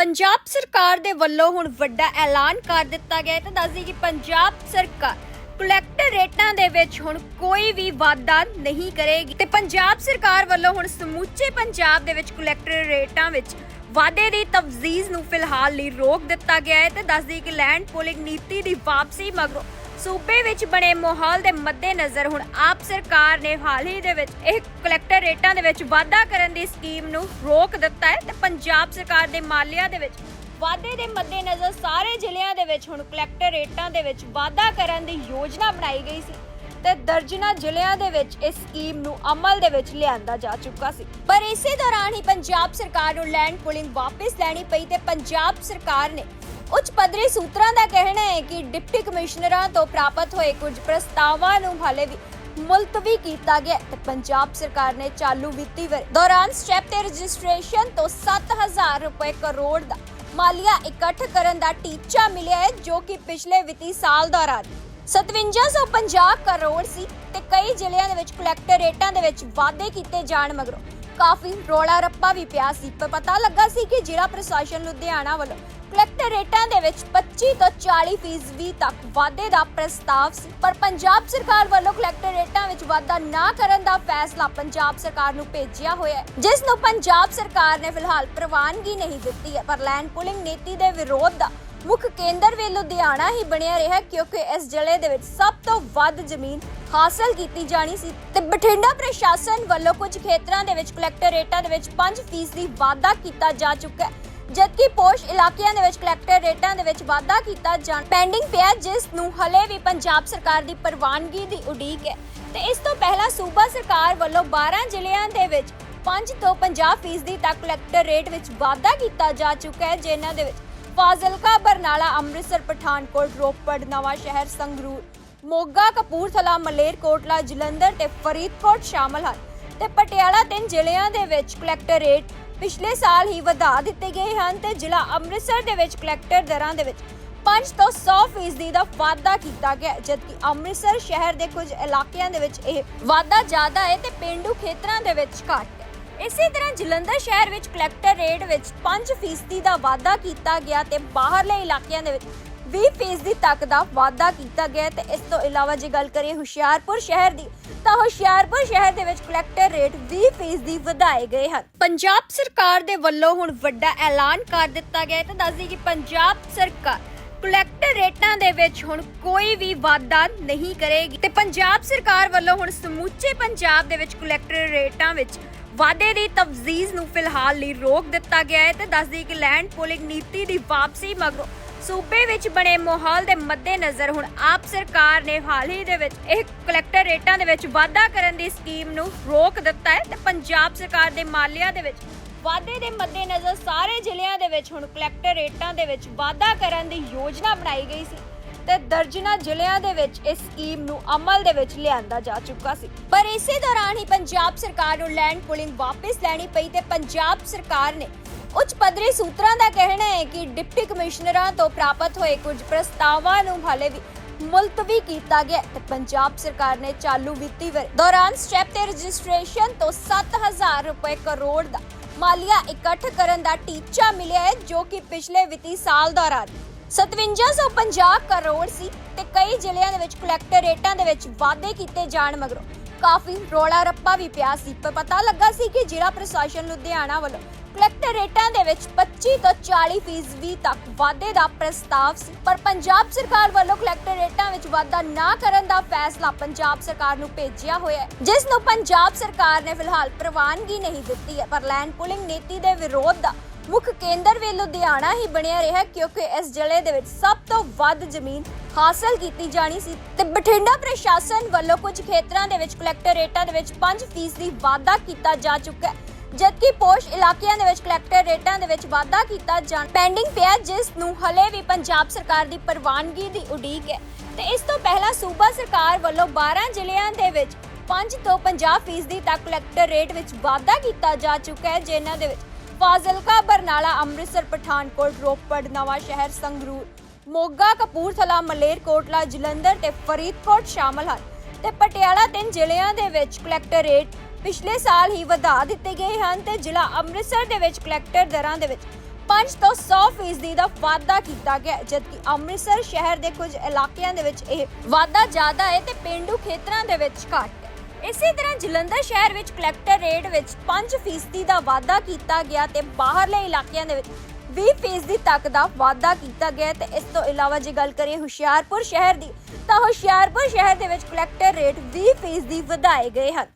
ਪੰਜਾਬ ਸਰਕਾਰ ਦੇ ਵੱਲੋਂ ਹੁਣ ਵੱਡਾ ਐਲਾਨ ਕਰ ਦਿੱਤਾ ਗਿਆ ਹੈ। ਤਾਂ ਦੱਸਦੀ ਕਿ ਪੰਜਾਬ ਸਰਕਾਰ ਕਲੈਕਟਰ ਰੇਟਾਂ ਦੇ ਵਿੱਚ ਹੁਣ ਕੋਈ ਵੀ ਵਾਧਾ ਨਹੀਂ ਕਰੇਗੀ। ਤੇ ਪੰਜਾਬ ਸਰਕਾਰ ਵੱਲੋਂ ਹੁਣ ਸਮੁੱਚੇ ਪੰਜਾਬ ਦੇ ਵਿੱਚ ਕਲੈਕਟਰ ਰੇਟਾਂ ਵਿੱਚ ਵਾਧੇ ਦੀ ਤਫਜ਼ੀਜ਼ ਨੂੰ ਫਿਲਹਾਲ ਲਈ ਰੋਕ ਦਿੱਤਾ ਗਿਆ ਹੈ। ਤੇ ਦੱਸਦੀ ਕਿ ਲੈਂਡ ਪੋਲਿੰਗ ਨੀਤੀ ਦੀ ਵਾਪਸੀ ਮਗਰੋਂ ਸੂਬੇ ਵਿੱਚ ਬਣੇ ਮਾਹੌਲ ਦੇ ਮੱਦੇਨਜ਼ਰ ਹੁਣ ਆਪ ਸਰਕਾਰ ਨੇ ਹਾਲ ਹੀ ਦੇ ਵਿੱਚ ਇਹ ਕਲੈਕਟਰ ਰੇਟਾਂ ਦੇ ਵਿੱਚ ਵਾਧਾ ਕਰਨ ਦੀ ਸਕੀਮ ਨੂੰ ਰੋਕ ਦਿੱਤਾ ਹੈ ਤੇ ਪੰਜਾਬ ਸਰਕਾਰ ਦੇ ਮਾਲੀਆ ਦੇ ਵਿੱਚ ਵਾਧੇ ਦੇ ਮੱਦੇਨਜ਼ਰ ਸਾਰੇ ਜ਼ਿਲ੍ਹਿਆਂ ਦੇ ਵਿੱਚ ਹੁਣ ਕਲੈਕਟਰ ਰੇਟਾਂ ਦੇ ਵਿੱਚ ਵਾਧਾ ਕਰਨ ਦੀ ਯੋਜਨਾ ਬਣਾਈ ਗਈ ਸੀ ਤੇ ਦਰਜਨਾ ਜ਼ਿਲ੍ਹਿਆਂ ਦੇ ਵਿੱਚ ਇਸ ਸਕੀਮ ਨੂੰ ਅਮਲ ਦੇ ਵਿੱਚ ਲਿਆਂਦਾ ਜਾ ਚੁੱਕਾ ਸੀ। ਪਰ ਇਸੇ ਦੌਰਾਨ ਹੀ ਪੰਜਾਬ ਸਰਕਾਰ ਨੂੰ ਲੈਂਡ ਪੁਲਿੰਗ ਵਾਪਸ ਲੈਣੀ ਪਈ ਤੇ ਪੰਜਾਬ ਸਰਕਾਰ ਨੇ ਉੱਚ ਪੱਧਰੀ ਸੂਤਰਾਂ ਦਾ ਕਹਿਣਾ ਹੈ ਕਿ ਡਿਪਟੀ ਕਮਿਸ਼ਨਰਾਂ ਤੋਂ ਪ੍ਰਾਪਤ ਹੋਏ ਕੁਝ ਪ੍ਰਸਤਾਵਾਂ ਨੂੰ ਹਾਲੇ ਵੀ ਮੁਲਤਵੀ ਕੀਤਾ ਗਿਆ ਤੇ ਪੰਜਾਬ ਸਰਕਾਰ ਨੇ ਚਾਲੂ ਵਿੱਤੀ ਵਰ ਦੌਰਾਨ ਸਟੈਪ ਤੇ ਰਜਿਸਟ੍ਰੇਸ਼ਨ ਤੋਂ 7000 ਰੁਪਏ ਕਰੋੜ ਦਾ ਮਾਲੀਆ ਇਕੱਠ ਕਰਨ ਦਾ ਟੀਚਾ ਮਿਲਿਆ ਹੈ, ਜੋ ਕਿ ਪਿਛਲੇ ਵਿੱਤੀ ਸਾਲ ਦੌਰਾਨ 5750 ਕਰੋੜ ਸੀ ਤੇ ਕਈ ਜ਼ਿਲ੍ਹਿਆਂ ਦੇ ਵਿੱਚ ਕਲੈਕਟਰੇਟਾਂ ਦੇ ਵਿੱਚ ਵਾਧੇ ਕੀਤੇ ਜਾਣ ਮਗਰੋਂ ਕਾਫੀ ਰੋਲਾ ਰੱਪਾ ਵੀ ਪਿਆ ਸੀ, ਪਰ ਪਤਾ ਲੱਗਾ ਸੀ ਕਿ ਜ਼ਿਲ੍ਹਾ ਪ੍ਰਸ਼ਾਸਨ ਲੁਧਿਆਣਾ ਵੱਲੋਂ ਕਲੈਕਟਰ ਦੇ ਵਿੱਚ 25 ਤੋਂ 40 ਫੀਸਦੀ ਤੱਕ ਵਾਧੇ ਦਾ ਪ੍ਰਸਤਾਵ ਸੀ, ਪਰ ਪੰਜਾਬ ਸਰਕਾਰ ਵੱਲੋਂ ਕਲੈਕਟਰ ਵਿੱਚ ਵਾਧਾ ਨਾ ਕਰਨ ਦਾ ਫੈਸਲਾ ਪੰਜਾਬ ਸਰਕਾਰ ਨੂੰ ਭੇਜਿਆ ਹੋਇਆ ਹੈ, ਜਿਸ ਨੂੰ ਪੰਜਾਬ ਸਰਕਾਰ ਨੇ ਫਿਲਹਾਲ ਪ੍ਰਵਾਨਗੀ ਨਹੀਂ ਦਿੱਤੀ ਹੈ, ਪਰ ਲੈਂਡ ਪੁਲਿੰਗ ਨੀਤੀ ਦੇ ਵਿਰੋਧ ਦਾ ਮੁੱਖ ਕੇਂਦਰ ਵੀ ਲੁਧਿਆਣਾ ਹੀ ਬਣਿਆ ਰਿਹਾ ਕਿਉਂਕਿ ਇਸ ਜ਼ਿਲ੍ਹੇ ਦੇ ਵਿੱਚ ਸਭ ਤੋਂ ਵੱਧ ਜ਼ਮੀਨ ਹਾਸਲ ਕੀਤੀ ਜਾਣੀ ਸੀ ਤੇ ਬਠਿੰਡਾ ਪ੍ਰਸ਼ਾਸਨ ਵੱਲੋਂ ਕੁਝ ਖੇਤਰਾਂ ਦੇ ਵਿੱਚ ਕਲੈਕਟਰ ਦੇ ਵਿੱਚ 5% ਦੀ ਵਾਧਾ ਕੀਤਾ ਜਾ ਚੁੱਕਾ ਹੈ, ਜਦਕਿ ਪੋਸ਼ ਇਲਾਕਿਆਂ ਦੇ ਵਿੱਚ ਕਲੈਕਟਰ ਰੇਟਾਂ ਦੇ ਵਿੱਚ ਵਾਧਾ ਕੀਤਾ ਜਾਣ ਪੈਂਡਿੰਗ ਪਿਆ, ਜਿਸ ਨੂੰ ਹਲੇ ਵੀ ਪੰਜਾਬ ਸਰਕਾਰ ਦੀ ਪ੍ਰਵਾਨਗੀ ਦੀ ਉਡੀਕ ਹੈ। ਤੇ ਇਸ ਤੋਂ ਪਹਿਲਾਂ ਸੂਬਾ ਸਰਕਾਰ ਵੱਲੋਂ 12 ਜ਼ਿਲ੍ਹਿਆਂ ਦੇ ਵਿੱਚ 5 ਤੋਂ 50% ਤੱਕ ਕਲੈਕਟਰ ਰੇਟ ਵਿੱਚ ਵਾਧਾ ਕੀਤਾ ਜਾ ਚੁੱਕਾ ਹੈ, ਜਿਨ੍ਹਾਂ ਦੇ ਵਿੱਚ ਫਾਜ਼ਿਲਕਾ, ਬਰਨਾਲਾ, ਅੰਮ੍ਰਿਤਸਰ, ਪਠਾਨਕੋਟ, ਰੋਪੜ ਨਵਾਂ ਸ਼ਹਿਰ ਸੰਗਰੂਰ ਮੋਗਾ, ਕਪੂਰਥਲਾ, ਮਲੇਰਕੋਟਲਾ, ਜਲੰਧਰ ਤੇ ਫਰੀਦਕੋਟ ਸ਼ਾਮਲ ਹਨ ਤੇ ਪਟਿਆਲਾ ਤਿੰਨ ਜ਼ਿਲ੍ਹਿਆਂ ਦੇ ਵਿੱਚ ਕਲੈਕਟਰ ਪਿਛਲੇ ਸਾਲ ਹੀ ਵਧਾ ਦਿੱਤੇ ਗਏ ਹਨ ਤੇ ਜ਼ਿਲ੍ਹਾ ਅੰਮ੍ਰਿਤਸਰ ਦੇ ਵਿੱਚ ਕਲੈਕਟਰ ਦਰਾਂ ਦੇ ਵਿੱਚ 5 ਤੋਂ 100 ਫੀਸਦੀ ਦਾ ਵਾਧਾ ਕੀਤਾ ਗਿਆ ਜਦਕਿ ਅੰਮ੍ਰਿਤਸਰ ਸ਼ਹਿਰ ਦੇ ਕੁਝ ਇਲਾਕਿਆਂ ਦੇ ਵਿੱਚ ਇਹ ਵਾਧਾ ਜ਼ਿਆਦਾ ਹੈ ਤੇ ਪਿੰਡੂ ਖੇਤਰਾਂ ਦੇ ਵਿੱਚ ਘੱਟ ਇਸੇ ਤਰ੍ਹਾਂ ਜਲੰਧਰ ਸ਼ਹਿਰ ਵਿੱਚ ਕਲੈਕਟਰ ਰੇਟ ਵਿੱਚ 5 ਫੀਸਦੀ ਦਾ ਵਾਧਾ ਕੀਤਾ ਗਿਆ ਤੇ ਬਾਹਰਲੇ ਇਲਾਕਿਆਂ ਦੇ ਵਿੱਚ 20 ਫੀਸਦੀ ਤੱਕ ਦਾ ਵਾਧਾ ਕੀਤਾ ਗਿਆ ਤੇ ਇਸ ਤੋਂ ਇਲਾਵਾ ਜੇ ਗੱਲ ਕਰੀਏ ਹੁਸ਼ਿਆਰਪੁਰ ਸ਼ਹਿਰ ਦੀ, ਤਾਂ ਹੁਸ਼ਿਆਰਪੁਰ ਸ਼ਹਿਰ ਦੇ ਵਿੱਚ ਕਲੈਕਟਰ ਰੇਟ 20 ਫੀਸਦੀ ਵਧਾਏ ਗਏ ਹਨ। ਪੰਜਾਬ ਸਰਕਾਰ ਦੇ ਵੱਲੋਂ ਹੁਣ ਵੱਡਾ ਐਲਾਨ ਕਰ ਦਿੱਤਾ ਗਿਆ ਹੈ ਤੇ ਦੱਸਦੀ ਕਿ ਪੰਜਾਬ ਸਰਕਾਰ ਕਲੈਕਟਰ ਰੇਟਾਂ ਦੇ ਵਿੱਚ ਹੁਣ ਕੋਈ ਵੀ ਵਾਧਾ ਨਹੀਂ ਕਰੇਗੀ ਤੇ ਪੰਜਾਬ ਸਰਕਾਰ ਵੱਲੋਂ ਹੁਣ ਸਮੁੱਚੇ ਪੰਜਾਬ ਦੇ ਵਿੱਚ ਕਲੈਕਟਰ ਰੇਟਾਂ ਵਿੱਚ ਵਾਧੇ ਦੀ ਤਫਜ਼ੀਜ਼ ਨੂੰ ਫਿਲਹਾਲ ਲਈ ਰੋਕ ਦਿੱਤਾ ਗਿਆ ਹੈ ਤੇ ਦੱਸਦੀ ਕਿ ਲੈਂਡ ਪੋਲਿੰਗ ਨੀਤੀ ਦੀ ਵਾਪਸੀ ਮਗਰੋਂ ਸੂਬੇ ਵਿੱਚ ਬਣੇ ਮਾਹੌਲ ਦੇ ਮੱਦੇਨਜ਼ਰ ਹੁਣ ਆਪ ਸਰਕਾਰ ਨੇ ਹਾਲ ਹੀ ਦੇ ਵਿੱਚ ਇਹ ਕਲੈਕਟਰ ਰੇਟਾਂ ਦੇ ਵਿੱਚ ਵਾਧਾ ਕਰਨ ਦੀ ਸਕੀਮ ਨੂੰ ਰੋਕ ਦਿੱਤਾ ਹੈ ਤੇ ਪੰਜਾਬ ਸਰਕਾਰ ਦੇ ਮਾਲੀਆ ਦੇ ਵਿੱਚ ਵਾਧੇ ਦੇ ਮੱਦੇਨਜ਼ਰ ਸਾਰੇ ਜ਼ਿਲ੍ਹਿਆਂ ਦੇ ਵਿੱਚ ਹੁਣ ਕਲੈਕਟਰ ਰੇਟਾਂ ਦੇ ਵਿੱਚ ਵਾਧਾ ਕਰਨ ਦੀ ਯੋਜਨਾ ਬਣਾਈ ਗਈ ਸੀ ਤੇ ਦਰਜਨਾ ਜ਼ਿਲ੍ਹਿਆਂ ਦੇ ਵਿੱਚ ਇਸ ਸਕੀਮ ਨੂੰ ਅਮਲ ਦੇ ਵਿੱਚ ਲਿਆਂਦਾ ਜਾ ਚੁੱਕਾ ਸੀ। ਪਰ ਇਸੇ ਦੌਰਾਨ ਹੀ ਪੰਜਾਬ ਸਰਕਾਰ ਨੂੰ ਲੈਂਡ ਪੁਲਿੰਗ ਵਾਪਸ ਲੈਣੀ ਪਈ ਤੇ ਪੰਜਾਬ ਸਰਕਾਰ ਨੇ ਉੱਚ ਪੱਧਰੀ ਸੂਤਰਾਂ ਦਾ ਕਹਿਣਾ ਹੈ ਕਿ ਡਿਪਟੀ ਕਮਿਸ਼ਨਰਾਂ ਤੋਂ ਪ੍ਰਾਪਤ ਹੋਏ ਕੁਝ ਪ੍ਰਸਤਾਵਾਂ ਨੂੰ ਹਾਲੇ ਵੀ ਮੁਲਤਵੀ ਕੀਤਾ ਗਿਆ ਤੇ ਪੰਜਾਬ ਸਰਕਾਰ ਨੇ ਚਾਲੂ ਵਿੱਤੀ ਵਰ ਦੌਰਾਨ ਸਟੈਪ ਤੇ ਰਜਿਸਟ੍ਰੇਸ਼ਨ ਤੋਂ 7000 ਰੁਪਏ ਕਰੋੜ ਦਾ ਮਾਲੀਆ ਇਕੱਠ ਕਰਨ ਦਾ ਟੀਚਾ ਮਿਲਿਆ ਹੈ, ਜੋ ਕਿ ਪਿਛਲੇ ਵਿੱਤੀ ਸਾਲ ਦੌਰਾਨ 5750 ਕਰੋੜ ਸੀ ਤੇ ਕਈ ਜ਼ਿਲ੍ਹਿਆਂ ਦੇ ਵਿੱਚ ਕਲੈਕਟਰੇਟਾਂ ਦੇ ਵਿੱਚ ਵਾਧੇ ਕੀਤੇ ਜਾਣ ਮਗਰੋਂ ਕਾਫੀ ਰੋਲਾ ਰੱਪਾ ਵੀ ਪਿਆ ਸੀ। ਪਰ ਪਤਾ ਲੱਗਾ ਸੀ ਕਿ ਜ਼ਿਲ੍ਹਾ ਪ੍ਰਸ਼ਾਸਨ ਲੁਧਿਆਣਾ ਵੱਲੋਂ ਕਲੈਕਟਰ ਦੇ ਵਿੱਚ 25 ਤੋਂ 40 ਫੀਸਦੀ ਤੱਕ ਵਾਧੇ ਦਾ ਪ੍ਰਸਤਾਵ ਸੀ। ਪਰ ਪੰਜਾਬ ਸਰਕਾਰ ਵੱਲੋਂ ਕਲੈਕਟਰ ਵਿੱਚ ਵਾਧਾ ਨਾ ਕਰਨ ਦਾ ਫੈਸਲਾ ਪੰਜਾਬ ਸਰਕਾਰ ਨੂੰ ਭੇਜਿਆ ਹੋਇਆ ਹੈ। ਜਿਸ ਨੂੰ ਪੰਜਾਬ ਸਰਕਾਰ ਨੇ ਫਿਲਹਾਲ ਪ੍ਰਵਾਨਗੀ ਨਹੀਂ ਦਿੱਤੀ ਹੈ। ਪਰ ਲੈਂਡ ਪੁਲਿੰਗ ਨੀਤੀ ਦੇ ਵਿਰੋਧ ਦਾ ਮੁੱਖ ਕੇਂਦਰ ਵੀ ਲੁਧਿਆਣਾ ਹੀ ਬਣਿਆ ਰਿਹਾ ਕਿਉਂਕਿ ਇਸ ਜ਼ਿਲ੍ਹੇ ਦੇ ਵਿੱਚ ਸਭ ਤੋਂ ਵੱਧ ਜ਼ਮੀਨ ਹਾਸਲ ਕੀਤੀ ਜਾਣੀ ਸੀ ਤੇ ਬਠਿੰਡਾ ਪ੍ਰਸ਼ਾਸਨ ਵੱਲੋਂ ਕੁਝ ਖੇਤਰਾਂ ਦੇ ਵਿੱਚ ਕਲੈਕਟਰ ਦੇ ਵਿੱਚ 5% ਦੀ ਵਾਧਾ ਕੀਤਾ ਜਾ ਚੁੱਕਾ ਹੈ, ਜਦਕਿ ਪੋਸ਼ ਇਲਾਕਿਆਂ ਦੇ ਵਿੱਚ ਕਲੈਕਟਰ ਰੇਟਾਂ ਦੇ ਵਿੱਚ ਵਾਧਾ ਕੀਤਾ ਜਾਣ ਪੈਂਡਿੰਗ ਪਿਆ, ਜਿਸ ਨੂੰ ਹਲੇ ਵੀ ਪੰਜਾਬ ਸਰਕਾਰ ਦੀ ਪ੍ਰਵਾਨਗੀ ਦੀ ਉਡੀਕ ਹੈ। ਤੇ ਇਸ ਤੋਂ ਪਹਿਲਾਂ ਸੂਬਾ ਸਰਕਾਰ ਵੱਲੋਂ 12 ਜ਼ਿਲ੍ਹਿਆਂ ਦੇ ਵਿੱਚ 5 ਤੋਂ 50% ਤੱਕ ਕਲੈਕਟਰ ਰੇਟ ਵਿੱਚ ਵਾਧਾ ਕੀਤਾ ਜਾ ਚੁੱਕਾ ਹੈ, ਜਿਨ੍ਹਾਂ ਦੇ ਵਿੱਚ ਫਾਜ਼ਿਲਕਾ, ਬਰਨਾਲਾ, ਅੰਮ੍ਰਿਤਸਰ, ਪਠਾਨਕੋਟ, ਰੋਪੜ, ਨਵਾਂ ਸ਼ਹਿਰ, ਸੰਗਰੂਰ, ਮੋਗਾ, ਕਪੂਰਥਲਾ, ਮਲੇਰਕੋਟਲਾ, ਜਲੰਧਰ ਤੇ ਫਰੀਦਕੋਟ ਸ਼ਾਮਲ ਹਨ ਤੇ ਪਟਿਆਲਾ ਤਿੰਨ ਜ਼ਿਲ੍ਹਿਆਂ ਦੇ ਵਿੱਚ ਕਲੈਕਟਰੇਟ ਪਿਛਲੇ ਸਾਲ ਹੀ ਵਧਾ ਦਿੱਤੇ ਗਏ ਹਨ ਤੇ ਜ਼ਿਲ੍ਹਾ ਅੰਮ੍ਰਿਤਸਰ ਦੇ ਵਿੱਚ ਕਲੈਕਟਰ ਦਰਾਂ ਦੇ ਵਿੱਚ 5 ਤੋਂ 100 ਫੀਸਦੀ ਦਾ ਵਾਧਾ ਕੀਤਾ ਗਿਆ ਜਦਕਿ ਅੰਮ੍ਰਿਤਸਰ ਸ਼ਹਿਰ ਦੇ ਕੁਝ ਇਲਾਕਿਆਂ ਦੇ ਵਿੱਚ ਇਹ ਵਾਧਾ ਜ਼ਿਆਦਾ ਹੈ ਤੇ ਪਿੰਡੂ ਖੇਤਰਾਂ ਦੇ ਵਿੱਚ ਘੱਟ। ਇਸੇ ਤਰ੍ਹਾਂ ਜਲੰਧਰ ਸ਼ਹਿਰ ਵਿੱਚ ਕਲੈਕਟਰ ਰੇਟ ਵਿੱਚ 5 ਫੀਸਦੀ ਦਾ ਵਾਧਾ ਕੀਤਾ ਗਿਆ ਤੇ ਬਾਹਰਲੇ ਇਲਾਕਿਆਂ ਦੇ ਵਿੱਚ 20 ਫੀਸਦੀ ਤੱਕ ਦਾ ਵਾਧਾ ਕੀਤਾ ਗਿਆ ਹੈ ਤੇ ਇਸ ਤੋਂ ਇਲਾਵਾ ਜੇ ਗੱਲ ਕਰੀਏ ਹੁਸ਼ਿਆਰਪੁਰ ਸ਼ਹਿਰ ਦੀ, ਤਾਂ ਹੁਸ਼ਿਆਰਪੁਰ ਸ਼ਹਿਰ ਦੇ ਵਿੱਚ ਕਲੈਕਟਰ ਰੇਟ 20 ਫੀਸਦੀ ਵਧਾਏ ਗਏ ਹਨ।